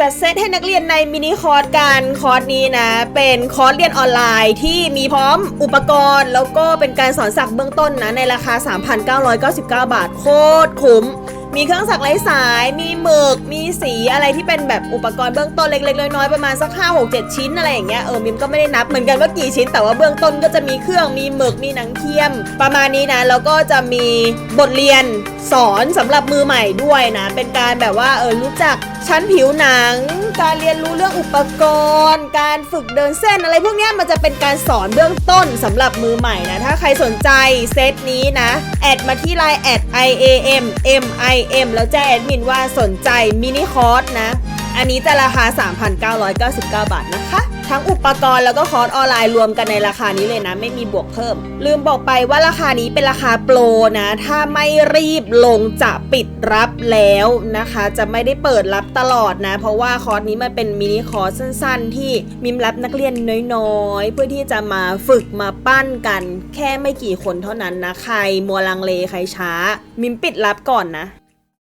จัดเซตให้นักเรียนในมินิคอร์สการคอร์สนี้นะ เป็นคอร์สเรียนออนไลน์ที่มีพร้อมอุปกรณ์ แล้วก็เป็นการสอนสักเบื้องต้นนะ ในราคา 3,999 บาท โคตรคุ้ม มีเครื่องสักไร้สาย มีหมึก มีสีอะไรที่เป็นแบบอุปกรณ์เบื้องต้นเล็กๆน้อยๆประมาณสัก5 6 7ชิ้นอะไรอย่างเงี้ยเออมิมก็ไม่ได้นับเหมือนกันว่ากี่ชิ้น แต่ว่าเบื้องต้นก็จะมีเครื่องมีหมึกมีหนังเทียม ประมาณนี้นะแล้วก็จะมีบทเรียนสอนสำหรับมือใหม่ด้วยนะเป็นการแบบว่าเออรู้จักชั้นผิวหนัง การเรียนรู้เรื่องอุปกรณ์ การฝึกเดินเส้นอะไรพวกนี้มันจะเป็นการสอนเบื้องต้นสำหรับมือใหม่นะถ้าใครสนใจเซตนี้นะแอดมาที่ไลน์แอด IAM m i MIM แล้วแจ้งแอดมินว่าสนใจมินิคอร์สนะ อันนี้จะราคา 3,999 บาทนะคะ ทั้งอุปกรณ์แล้วก็คอร์สออนไลน์รวมกันในราคานี้เลยนะ ไม่มีบวกเพิ่ม ลืมบอกไปว่าราคานี้เป็นราคาโปรนะ ถ้าไม่รีบลงจะปิดรับแล้วนะคะ จะไม่ได้เปิดรับตลอดนะ เพราะว่าคอร์สนี้มันเป็นมินิคอร์สสั้น ๆ ที่มิมรับนักเรียนน้อยๆ เพื่อที่จะมาฝึกมาปั้นกัน แค่ไม่กี่คนเท่านั้นนะ ใครมัวลังเลใครช้า มิมปิดรับก่อนนะ